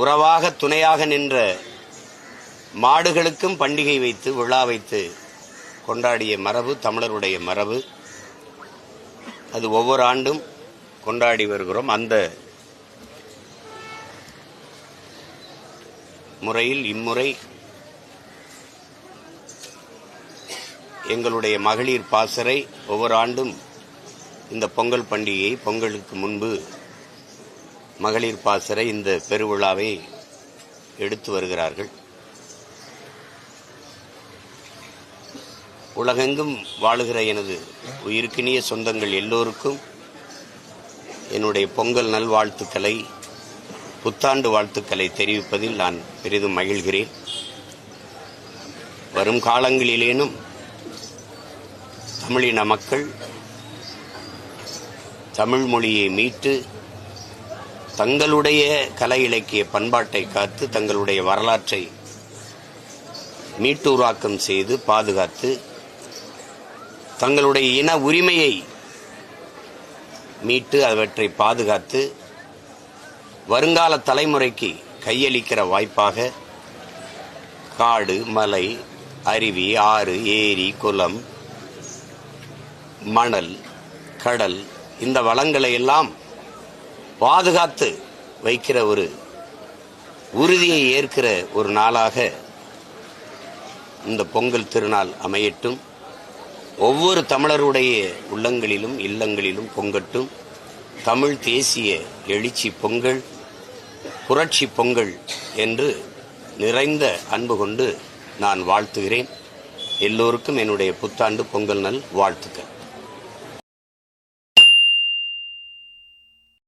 உறவாக துணையாக நின்ற மாடுகளுக்கும் பண்டிகை வைத்து விழா வைத்து கொண்டாடிய மரபு தமிழருடைய மரபு. அது ஒவ்வொரு ஆண்டும் கொண்டாடி வருகிறோம். அந்த முறையில் இம்முறை எங்களுடைய மகளிர் பாசறை ஒவ்வொரு ஆண்டும் இந்த பொங்கல் பண்டிகையை பொங்கலுக்கு முன்பு மகளிர் பாசறை இந்த பெருவிழாவை எடுத்து வருகிறார்கள். உலகெங்கும் வாழுகிற எனது உயிருக்கினிய சொந்தங்கள் எல்லோருக்கும் என்னுடைய பொங்கல் நல்வாழ்த்துக்களை புத்தாண்டு வாழ்த்துக்களை தெரிவிப்பதில் நான் பெரிதும் மகிழ்கிறேன். வரும் காலங்களிலேனும் தமிழின மக்கள் தமிழ் மொழியை மீட்டு தங்களுடைய கலை இலக்கிய பண்பாட்டை காத்து தங்களுடைய வரலாற்றை மீட்டுருவாக்கம் செய்து பாதுகாத்து தங்களுடைய இன உரிமையை மீட்டு அவற்றை பாதுகாத்து வருங்கால தலைமுறைக்கு கையளிக்கிற வாய்ப்பாக காடு மலை அருவி ஆறு ஏரி குளம் மணல் கடல் இந்த வளங்களை எல்லாம் பாதுகாத்து வைக்கிற ஒரு உறுதியை ஏற்கிற ஒரு நாளாக இந்த பொங்கல் திருநாள் அமையட்டும். ஒவ்வொரு தமிழருடைய உள்ளங்களிலும் இல்லங்களிலும் பொங்கட்டும். தமிழ் தேசிய எழுச்சி பொங்கல் புரட்சி பொங்கல் என்று நிறைந்த அன்பு கொண்டு நான் வாழ்த்துகிறேன். எல்லோருக்கும் என்னுடைய புத்தாண்டு பொங்கல் நல் வாழ்த்துக்கள்.